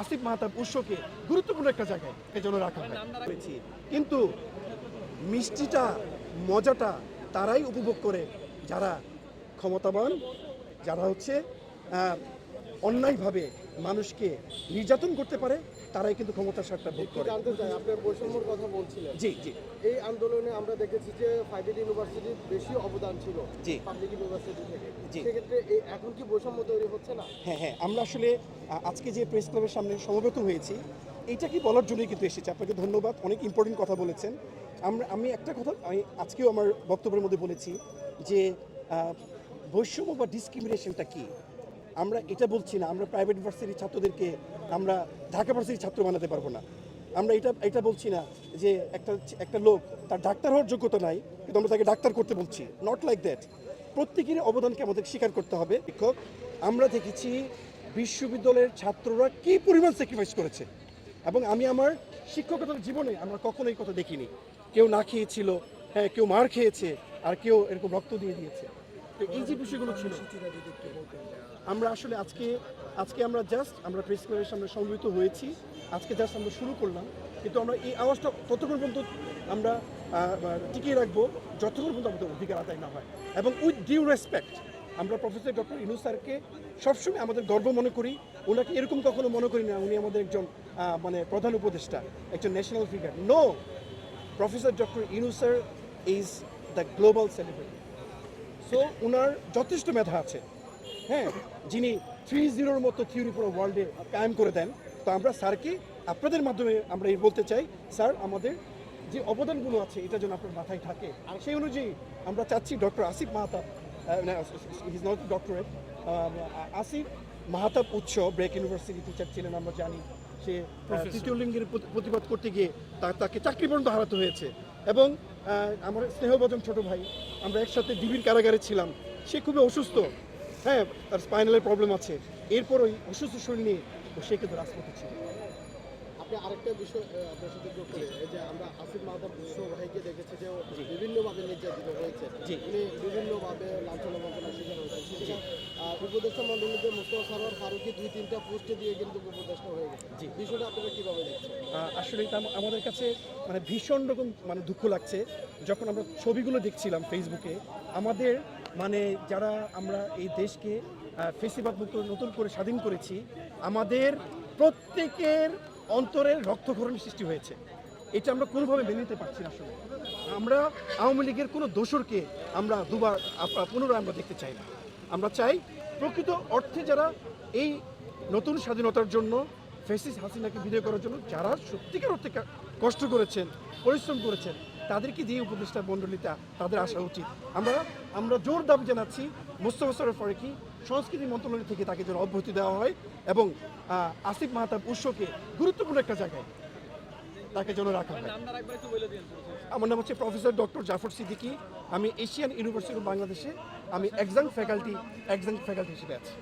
আসিফ মাহতাব উৎসকে গুরুত্বপূর্ণ একটা জায়গায় এজন্য রাখা হয়। কিন্তু মিষ্টিটা, মজাটা তারাই উপভোগ করে যারা ক্ষমতাবান, যারা হচ্ছে অন্যায়ভাবে মানুষকে নির্যাতন করতে পারে তারাই কিন্তু ক্ষমতার স্বার্থটা ভোগ করে। জানতে চাই আপনি বৈষম্যর কথা বলছিলেন। জি জি। এই আন্দোলনে আমরা দেখেছি যে ফাইভেল ইউনিভার্সিটির বেশি অবদান ছিল জি। পাবলিক ইউনিভার্সিটি থেকে। সেক্ষেত্রে এই এখন কি বৈষম্য তৈরি হচ্ছে না? হ্যাঁ হ্যাঁ আমরা আসলে আজকে যে প্রেস ক্লাবের সামনে সমবেত হয়েছি এইটা কি বলার জন্যই কিন্তু এসেছি? আপনাকে ধন্যবাদ অনেক ইম্পর্টেন্ট কথা বলেছেন। আমরা আমি একটা কথা আমি আজকেও আমার বক্তব্যের মধ্যে বলেছি যে বৈষম্য বা ডিসক্রিমিনেশনটা কি? আমরা এটা বলছি না, আমরা প্রাইভেট ইউনিভার্সিটির ছাত্রদেরকে আমরা ঢাকা ভার্সিটির ছাত্র বানাতে পারব না। আমরা এটা এটা বলছি না যে একটা একটা লোক তার ডাক্তার হওয়ার যোগ্যতা নাই, কিন্তু আমরা তাকে ডাক্তার করতে বলছি। নট লাইক দ্যাট প্রত্যেকেরই অবদানকে আমাদের স্বীকার করতে হবে। শিক্ষক, আমরা দেখেছি বিশ্ববিদ্যালয়ের ছাত্ররা কি পরিমাণ স্যাক্রিফাইস করেছে। এবং আমি আমার শিক্ষকতার জীবনে আমরা কখনো এই কথা দেখিনি। কেউ না খেয়েছিল হ্যাঁ কেউ মার খেয়েছে, আর কেউ এরকম রক্ত দিয়ে দিয়েছে। তো এই বিষয়গুলো ছিল, আমরা আসলে আজকে আজকে আমরা জাস্ট আমরা প্রেস ক্লাবের সামনে সমবেত হয়েছি। আজকে জাস্ট আমরা শুরু করলাম। কিন্তু আমরা এই আওয়াজটা ততক্ষণ পর্যন্ত আমরা টিকিয়ে রাখব যতক্ষণ পর্যন্ত আমাদের অধিকার আদায় না হয়। এবং উইথ ডিউ রেসপেক্ট আমরা প্রফেসর ডক্টর ইনু স্যারকে সবসময় আমাদের গর্ব মনে করি। ওনাকে এরকম কখনো মনে করি না, উনি আমাদের একজন মানে প্রধান উপদেষ্টা, একজন national figure no professor doctor Inu sir is the global celebrity so ওনার যথেষ্ট মেধা আছে। হ্যাঁ যিনি থ্রি জিরোর মতো থিওরি পুরো ওয়ার্ল্ডে কায়েম করে দেন। তো আমরা স্যারকে আপনাদের মাধ্যমে আমরা এই বলতে চাই স্যার আমাদের যে অবদানগুলো আছে এটা যেন আপনার মাথায় থাকে। আর সেই অনুযায়ী আমরা চাচ্ছি doctor Asif Mahtab is not doctorate Asif Mahtab উৎস ব্রেক ইউনিভার্সিটি টিচার ছিলেন আমরা জানি। সে তৃতীয় লিঙ্গের প্রতিবাদ করতে গিয়ে তাকে চাকরি পর্যন্ত হারাতে হয়েছে। এবং আমার স্নেহভজন ছোট ভাই আমরা একসাথে ডিবির কারাগারে ছিলাম। সে খুবই অসুস্থ। হ্যাঁ তার স্পাইনালের প্রবলেম আছে। এরপর ওই অসুস্থ শরীর নিয়ে ও সে কিন্তু রাজপথে ছিল। আপনি আরেকটা বিষয় আপনার সাথে যোগ করি এই যে আমরা আসিফ বিশ্বর ভাইকে দেখেছি যে বিভিন্নভাবে নির্যাতিত হয়েছে। উনি বিভিন্নভাবে লাঞ্ছনা বঞ্চনার শিকার হয়েছে উপদেষ্টা মন্ডলীতে মুস্তফা সরোয়ার ফারুকি দুই তিনটা পোস্টে দিয়ে কিন্তু উপদেষ্টা হয়ে গেছে। আসলে এটা আমাদের কাছে মানে ভীষণ রকম মানে দুঃখ লাগছে। যখন আমরা ছবিগুলো দেখছিলাম ফেসবুকে আমাদের মানে যারা আমরা এই দেশকে আহ, ফেসিবাদ মুক্ত নতুন করে স্বাধীন করেছি আমাদের প্রত্যেকের অন্তরের রক্তক্ষরণের সৃষ্টি হয়েছে। এটা আমরা কোনোভাবে মেনে নিতে পারছি না আসলে। আমরা আওয়ামী লীগের কোনো দোসরকে আমরা দুবার পুনরায় আমরা দেখতে চাই না। আমরা চাই প্রকৃত অর্থে যারা এই নতুন স্বাধীনতার জন্য ফেসিস হাসিনাকে বিদায় করার জন্য যারা সত্যিকার অর্থে কষ্ট করেছেন, পরিশ্রম করেছেন তাদেরকে দিয়ে উপদেষ্টা মণ্ডলীতে তাদের আসা উচিত? আমরা আমরা জোর দাবি জানাচ্ছি মোস্তফা সরফ ফারুকি সংস্কৃতি মন্ত্রণালয় থেকে তাকে যেন অব্যাহতি দেওয়া হয় এবং আসিফ মাহতাব উৎসকে গুরুত্বপূর্ণ একটা জায়গায় তাকে যেন রাখা হয়। আমার নাম হচ্ছে প্রফেসর ডক্টর জাফর সিদ্দিকী। আমি এশিয়ান ইউনিভার্সিটি অফ বাংলাদেশে আমি এক্সাম ফ্যাকাল্টি এক্সাম ফ্যাকাল্টি হিসেবে আছি।